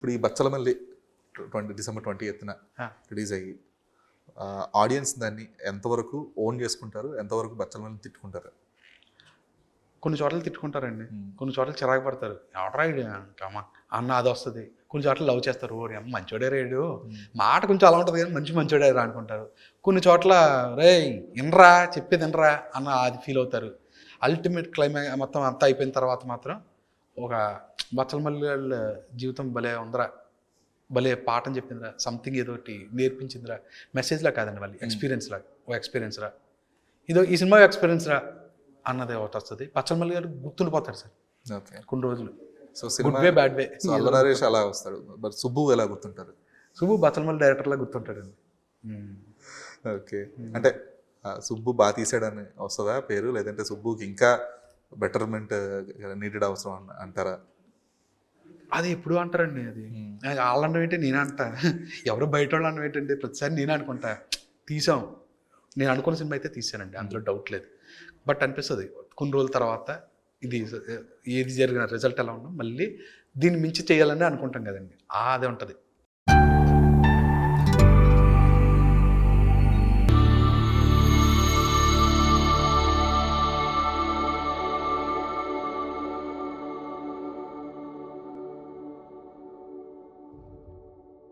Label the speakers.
Speaker 1: ఇప్పుడు ఈ Bachhala Malli twenty December twenty ఎత్తున. రిలీజ్ అయ్యి ఆడియన్స్ దాన్ని ఎంతవరకు ఓన్ చేసుకుంటారు ఎంతవరకు బచ్చలమల్లిని తిట్టుకుంటారు?
Speaker 2: కొన్ని చోట్ల తిట్టుకుంటారండి. కొన్ని చోట్ల చిరాకు పడతారు. ఎవడరా? అమ్మ అన్న అది వస్తుంది. కొన్ని చోట్ల లవ్ చేస్తారు. ఓరి అమ్మ మంచోడే రేడు మాట కొంచెం అలా ఉంటుంది కానీ మంచి మంచోడే రా అనుకుంటారు. కొన్ని చోట్ల రే ఇనరా చెప్పేది ఇనరా అన్న అది ఫీల్ అవుతారు. అల్టిమేట్ క్లైమా మొత్తం అంతా అయిపోయిన తర్వాత మాత్రం ఒక బచ్చల మల్లి వాళ్ళ జీవితం భలే ఉందరా. భలే పాఠం చెప్పిందిరా. సంథింగ్ ఏదో ఒకటి నేర్పించిందిరా. మెసేజ్లా కాదండి వాళ్ళు ఎక్స్పీరియన్స్ లా ఓ ఎక్స్పీరియన్స్ రా. ఇదో ఈ సినిమా ఎక్స్పీరియన్స్ రా అన్నది ఒకటి వస్తుంది. బచ్చల మల్లి గారు గుర్తుండిపోతాడు సార్.
Speaker 1: ఓకే.
Speaker 2: కొన్ని రోజులు.
Speaker 1: So cinema
Speaker 2: way bad way
Speaker 1: Naresh అలా వస్తాడు. బట్ సుబ్బు ఎలా గుర్తుంటారు?
Speaker 2: సుబ్బు బచ్చలమల్లి డైరెక్టర్లా గుర్తుంటాడండి.
Speaker 1: ఓకే. అంటే ఆ, సుబ్బు బాగా తీసాడని వస్తుందా పేరు? లేదంటే సుబ్బుకి ఇంకా బెటర్మెంట్ నీడెడ్ అవసరం అన్న- అంటారా?
Speaker 2: అది ఎప్పుడు అంటారండి అది? వాళ్ళు అనడం ఏంటి? నేను అంటా. ఎవరు బయట వాళ్ళు అనడం ఏంటంటే ప్రతిసారి నేను అనుకుంటా. తీసాం. నేను అనుకున్న సినిమా అయితే తీసానండి. అందులో డౌట్ లేదు. బట్ అనిపిస్తుంది. కొన్ని రోజుల తర్వాత ఇది ఏది జరిగిన రిజల్ట్ ఎలా ఉన్నా మళ్ళీ దీన్ని మించి చేయాలని అనుకుంటాం కదండి. అదే ఉంటుంది.